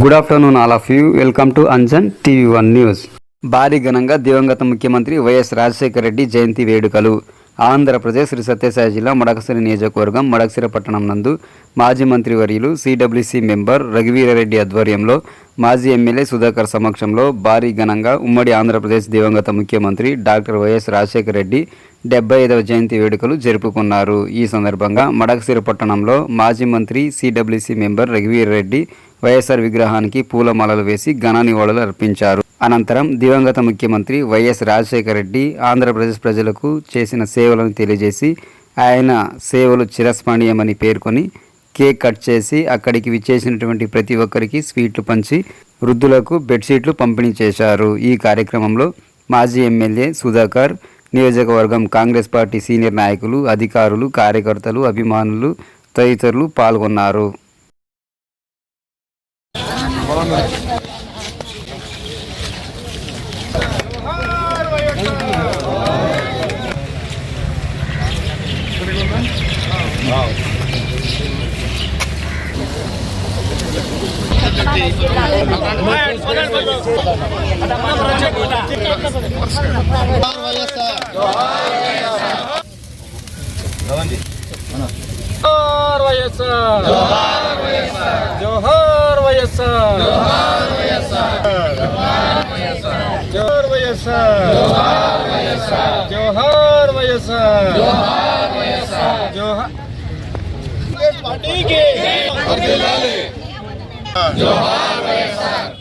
Good afternoon all of you welcome to Anjan TV one news భారీ ఘనంగా దివంగత ముఖ్యమంత్రి వైఎస్ రాజశేఖర రెడ్డి జయంతి వేడుకలు. ఆంధ్రప్రదేశ్ శ్రీ సత్యసాయి జిల్లా మడకసిరి నియోజకవర్గం మడకసిర పట్టణం నందు మాజీ మంత్రి వర్యులు సిడబ్ల్యూసీ మెంబర్ రఘువీరారెడ్డి ఆధ్వర్యంలో మాజీ ఎమ్మెల్యే సుధాకర్ సమక్షంలో భారీ ఘనంగా ఉమ్మడి ఆంధ్రప్రదేశ్ దివంగత ముఖ్యమంత్రి డాక్టర్ వైఎస్ రాజశేఖర రెడ్డి డెబ్బై ఐదవ జయంతి వేడుకలు జరుపుకున్నారు. ఈ సందర్భంగా మడకసిర పట్టణంలో మాజీ మంత్రి సిడబ్ల్యూసీ మెంబర్ రఘువీరారెడ్డి వైఎస్ఆర్ విగ్రహానికి పూలమాలలు వేసి ఘన నివాళులు అర్పించారు. అనంతరం దివంగత ముఖ్యమంత్రి వైఎస్ రాజశేఖర రెడ్డి ఆంధ్రప్రదేశ్ ప్రజలకు చేసిన సేవలను తెలియజేసి ఆయన సేవలు చిరస్మరణీయమని పేర్కొని కేక్ కట్ చేసి అక్కడికి విచ్చేసినటువంటి ప్రతి ఒక్కరికి స్వీట్లు పంచి వృద్ధులకు బెడ్షీట్లు పంపిణీ చేశారు. ఈ కార్యక్రమంలో మాజీ ఎమ్మెల్యే సుధాకర్ నియోజకవర్గం కాంగ్రెస్ పార్టీ సీనియర్ నాయకులు అధికారులు కార్యకర్తలు అభిమానులు తదితరులు పాల్గొన్నారు. వైఎస్ఆర్ జోహార్ వైఎస్ఆర్ జోహార్ వైఎస్ఆర్ జోహార్ వైఎస్ఆర్ జోహార్ పార్టీకి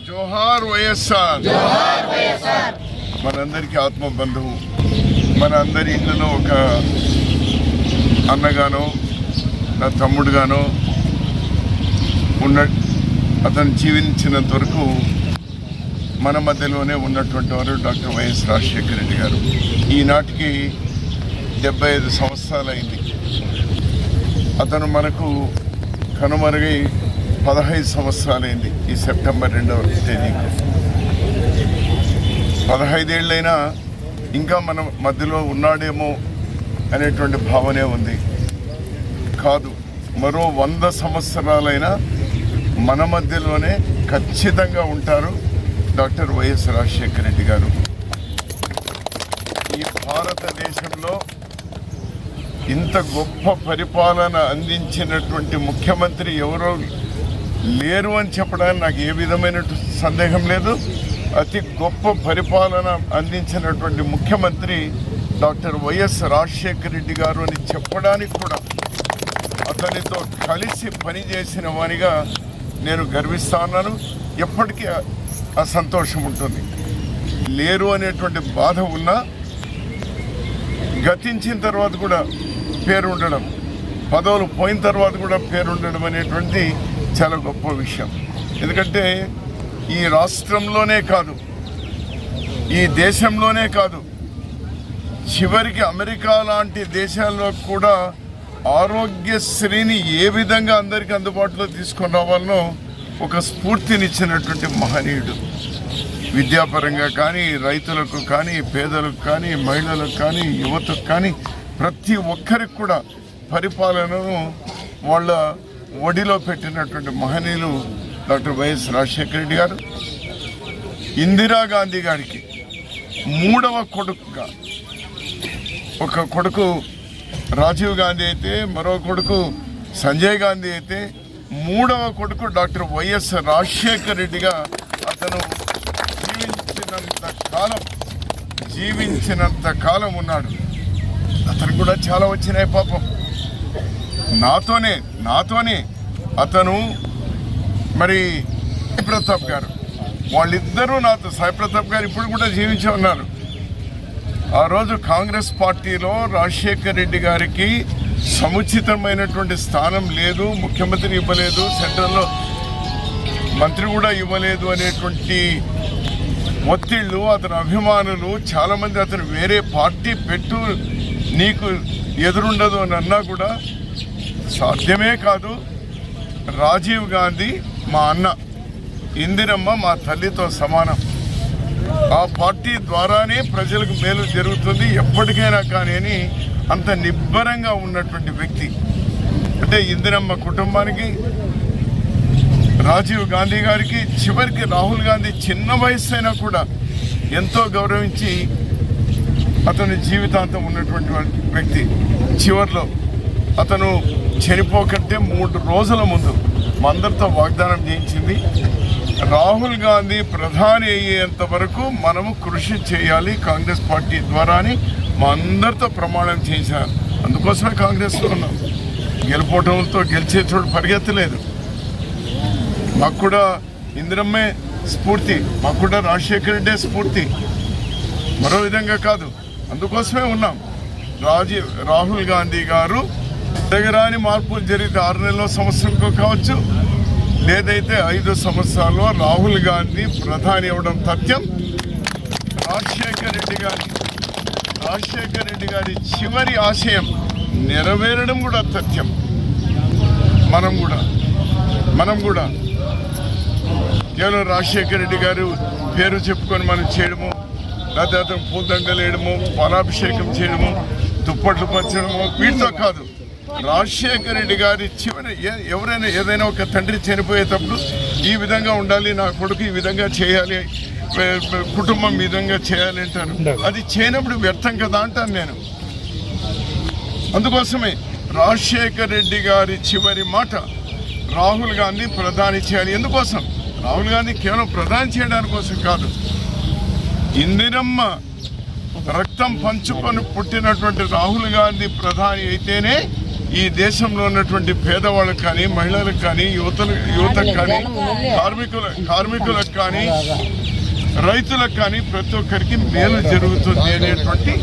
జోహార్ వైఎస్ఆర్ మనందరికీ ఆత్మ బంధువు మన అందరి ఇళ్ళలో ఒక అన్నగానో నా తమ్ముడుగానో ఉన్న అతను జీవించినంత వరకు మన మధ్యలోనే ఉన్నటువంటి వారు డాక్టర్ వైఎస్ రాజశేఖర రెడ్డి గారు. ఈనాటికి డెబ్బై ఐదు సంవత్సరాలైంది. అతను మనకు కనుమరుగై పదహైదు సంవత్సరాలైంది ఈ సెప్టెంబర్ రెండవ తేదీకి. పదహైదేళ్ళైనా ఇంకా మన మధ్యలో ఉన్నాడేమో అనేటువంటి భావనే ఉంది. కాదు మరో వంద సంవత్సరాలైనా మన మధ్యలోనే ఖచ్చితంగా ఉంటారు డాక్టర్ వైఎస్ రాజశేఖర రెడ్డి గారు. ఈ భారతదేశంలో ఇంత గొప్ప పరిపాలన అందించినటువంటి ముఖ్యమంత్రి ఎవరో లేరు అని చెప్పడానికి నాకు ఏ విధమైన సందేహం లేదు. అతి గొప్ప పరిపాలన అందించినటువంటి ముఖ్యమంత్రి డాక్టర్ వైఎస్ రాజశేఖర రెడ్డి గారు అని చెప్పడానికి కూడా అతనితో కలిసి పనిచేసిన వారిగా నేను గర్విస్తున్నాను ఎప్పటికీ ఆ- ఆ సంతోషం ఉంటుంది. లేరు అనేటువంటి బాధ ఉన్నా గతించిన తర్వాత కూడా పేరు ఉండడం పదవులు పోయిన తర్వాత కూడా పేరు ఉండడం అనేటువంటిది చాలా గొప్ప విషయం. ఎందుకంటే ఈ రాష్ట్రంలోనే కాదు ఈ దేశంలోనే కాదు చివరికి అమెరికా లాంటి దేశాల్లో కూడా ఆరోగ్యశ్రీని ఏ విధంగా అందరికీ అందుబాటులో తీసుకుని రావాలనో ఒక స్ఫూర్తినిచ్చినటువంటి మహనీయుడు. విద్యాపరంగా కానీ రైతులకు కానీ పేదలకు కానీ మహిళలకు కానీ యువతకు కానీ ప్రతి ఒక్కరికి కూడా పరిపాలనను వాళ్ళ ఒడిలో పెట్టినటువంటి మహనీయులు డాక్టర్ వైఎస్ రాజశేఖర రెడ్డి గారు ఇందిరాగాంధీ గారికి మూడవ కొడుకుగా ఒక కొడుకు రాజీవ్ గాంధీ అయితే మరో కొడుకు సంజయ్ గాంధీ అయితే మూడవ కొడుకు డాక్టర్ వైఎస్ రాజశేఖర రెడ్డిగా అతను జీవించినంత కాలం జీవించినంత కాలం ఉన్నాడు. అతను కూడా చాలా వచ్చినాయి పాపం. నాతోనే నాతోనే అతను మరి సాయి ప్రతాప్ గారు. వాళ్ళిద్దరూ నాతో సాయి ప్రతాప్ గారు ఇప్పుడు కూడా జీవించి ఉన్నారు. ఆ రోజు కాంగ్రెస్ పార్టీలో రాజశేఖర్ రెడ్డి గారికి సముచితమైనటువంటి స్థానం లేదు ముఖ్యమంత్రి ఇవ్వలేదు సెంట్రల్లో మంత్రి కూడా ఇవ్వలేదు అనేటువంటి ఒత్తిళ్ళు అతని అభిమానులు చాలామంది అతను వేరే పార్టీ పెట్టు నీకు ఎదురుండదు అని అన్నా కూడా సాధ్యమే కాదు. రాజీవ్ గాంధీ మా అన్న ఇందిరమ్మ మా తల్లితో సమానం. ఆ పార్టీ ద్వారానే ప్రజలకు మేలు జరుగుతుంది. ఎప్పటికైనా కానీ అని అంత నిబ్బరంగా ఉన్నటువంటి వ్యక్తి. అంటే ఇందిరమ్మ కుటుంబానికి రాజీవ్ గాంధీ గారికి చివరికి రాహుల్ గాంధీ చిన్న వయసు అయినా కూడా ఎంతో గౌరవించి అతని జీవితాంతం ఉన్నటువంటి వ్యక్తి. చివరిలో అతను చనిపోకంటే మూడు రోజుల ముందు మా అందరితో వాగ్దానం చేయించింది. రాహుల్ గాంధీ ప్రధాని అయ్యేంత వరకు మనము కృషి చేయాలి కాంగ్రెస్ పార్టీ ద్వారా అని మా అందరితో ప్రమాణం చేశారు. అందుకోసమే కాంగ్రెస్లో ఉన్నాం. గెలుపోవడంతో గెలిచే చోటు పరిగెత్తలేదు. మాకు కూడా ఇందిరమ్మే స్ఫూర్తి మాకు కూడా రాజశేఖర రెడ్డే స్ఫూర్తి. మరో విధంగా కాదు అందుకోసమే ఉన్నాం. రాజీ రాహుల్ గాంధీ గారు దగ్గరాని మార్పులు జరిగితే ఆరు నెలలో సంవత్సరంకో కావచ్చు లేదైతే ఐదు సంవత్సరాల్లో రాహుల్ గాంధీ ప్రధాని అవ్వడం తథ్యం. రాజశేఖర్ రెడ్డి గారి రాజశేఖర్ రెడ్డి గారి చివరి ఆశయం నెరవేరడం కూడా తథ్యం. మనం కూడా మనం కూడా. కేవలం రాజశేఖర రెడ్డి గారు పేరు చెప్పుకొని మనం చేయడము లేకపోతే అతను పూలదండలు వేయడము పాలాభిషేకం చేయడము దుప్పట్లు పంచడము వీటితో కాదు. రాజశేఖర రెడ్డి గారి చివరి ఎవరైనా ఏదైనా ఒక తండ్రి చనిపోయేటప్పుడు ఈ విధంగా ఉండాలి నా కొడుకు ఈ విధంగా చేయాలి కుటుంబం ఈ విధంగా చేయాలి అంటారు. అది చేయనప్పుడు వ్యర్థం కదా అంటాను నేను. అందుకోసమే రాజశేఖర్ రెడ్డి గారి చివరి మాట రాహుల్ గాంధీ ప్రధాని చేయాలి. ఎందుకోసం? రాహుల్ గాంధీ కేవలం ప్రధాని చేయడానికి కోసం కాదు. ఇందిరమ్మ రక్తం పంచుకొని పుట్టినటువంటి రాహుల్ గాంధీ ప్రధాని అయితేనే ఈ దేశంలో ఉన్నటువంటి పేదవాళ్ళకు కానీ మహిళలకు కానీ యువతలు యువతకు కానీ కార్మికుల కార్మికులకు కానీ రైతులకు కానీ ప్రతి ఒక్కరికి మేలు జరుగుతుంది అనేటువంటి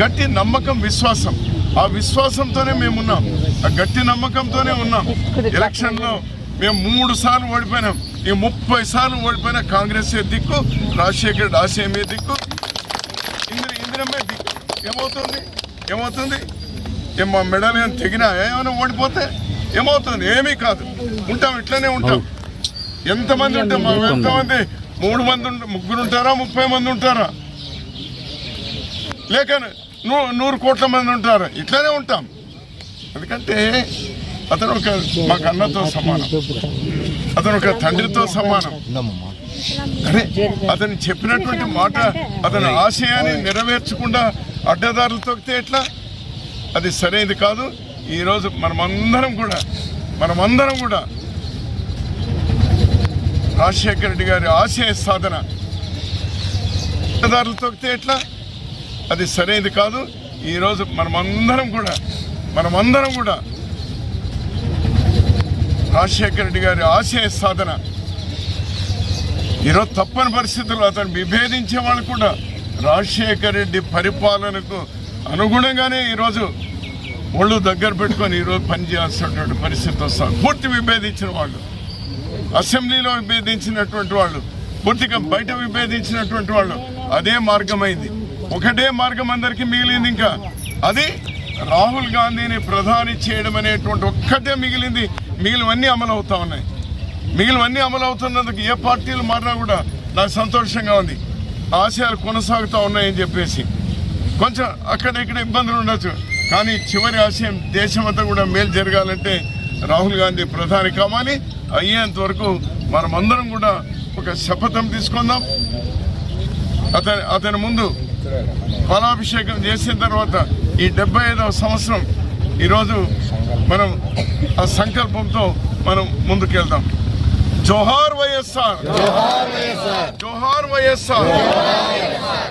గట్టి నమ్మకం విశ్వాసం. ఆ విశ్వాసంతోనే మేము ఉన్నాం ఆ గట్టి నమ్మకంతోనే ఉన్నాం. ఎలక్షన్లో మేము మూడు సార్లు ఓడిపోయినాం. ఈ ముప్పై సార్లు ఓడిపోయిన కాంగ్రెస్ దిక్కు రాజశేఖర్ ఆశయమే దిక్కు. ఇందిర ఇందిరమ్మే దిక్కు. ఏమవుతుంది? ఏమవుతుంది? మా మెడలు ఏమైనా తెగినా ఏమైనా ఓడిపోతే ఏమవుతుంది? ఏమీ కాదు. ఉంటాం ఇట్లనే ఉంటాం. ఎంతమంది ఉంటాం మా ఎంతమంది? మూడు మంది ముగ్గురు ఉంటారా? ముప్పై మంది ఉంటారా? లేక నూ- నూరు కోట్ల మంది ఉంటారా? ఇట్లనే ఉంటాం. ఎందుకంటే అతను ఒక మాకు అన్నతో సమానం. అతను ఒక తండ్రితో సమానం. అరే అతను చెప్పినటువంటి మాట అతని ఆశయాన్ని నెరవేర్చకుండా అడ్డదారులు తొక్కితే ఎట్లా? అది సరైనది కాదు. ఈరోజు మనమందరం కూడా మనమందరం కూడా రాజశేఖర రెడ్డి గారి ఆశయ సాధన అడ్డదారులు తొక్కితే ఎట్లా? అది సరైనది కాదు. ఈరోజు మనమందరం కూడా మనమందరం కూడా రాజశేఖర రెడ్డి గారి ఆశయ సాధన. ఈరోజు తప్పని పరిస్థితుల్లో అతను విభేదించే వాళ్ళు కూడా రాజశేఖర రెడ్డి పరిపాలనకు అనుగుణంగానే ఈరోజు ఒళ్ళు దగ్గర పెట్టుకొని ఈరోజు పనిచేయాల్సినటువంటి పరిస్థితి వస్తారు పూర్తి విభేదించిన వాళ్ళు అసెంబ్లీలో విభేదించినటువంటి వాళ్ళు పూర్తిగా బయట విభేదించినటువంటి వాళ్ళు అదే మార్గమైంది. ఒకటే మార్గం అందరికీ మిగిలింది ఇంకా. అది రాహుల్ గాంధీని ప్రధాని చేయడం అనేటువంటి ఒక్కటే మిగిలింది. మిగిలివన్నీ అమలు అవుతా ఉన్నాయి. మిగిలివన్నీ అమలవుతున్నందుకు ఏ పార్టీలు మారినా కూడా నాకు సంతోషంగా ఉంది. ఆశయాలు కొనసాగుతూ ఉన్నాయని చెప్పేసి. కొంచెం అక్కడ ఇక్కడ ఇబ్బందులు ఉండొచ్చు. కానీ చివరి ఆశయం దేశమంతా కూడా మేలు జరగాలంటే రాహుల్ గాంధీ ప్రధాని కావాలి. అయ్యేంత వరకు మనమందరం కూడా ఒక శపథం తీసుకుందాం. అతని అతని ముందు ఫలాభిషేకం చేసిన తర్వాత ఈ డెబ్బై ఐదవ సంవత్సరం ఈరోజు మనం ఆ సంకల్పంతో మనం ముందుకెళ్దాం. జోహార్ వైఎస్ఆర్. జోహార్ వైఎస్ఆర్.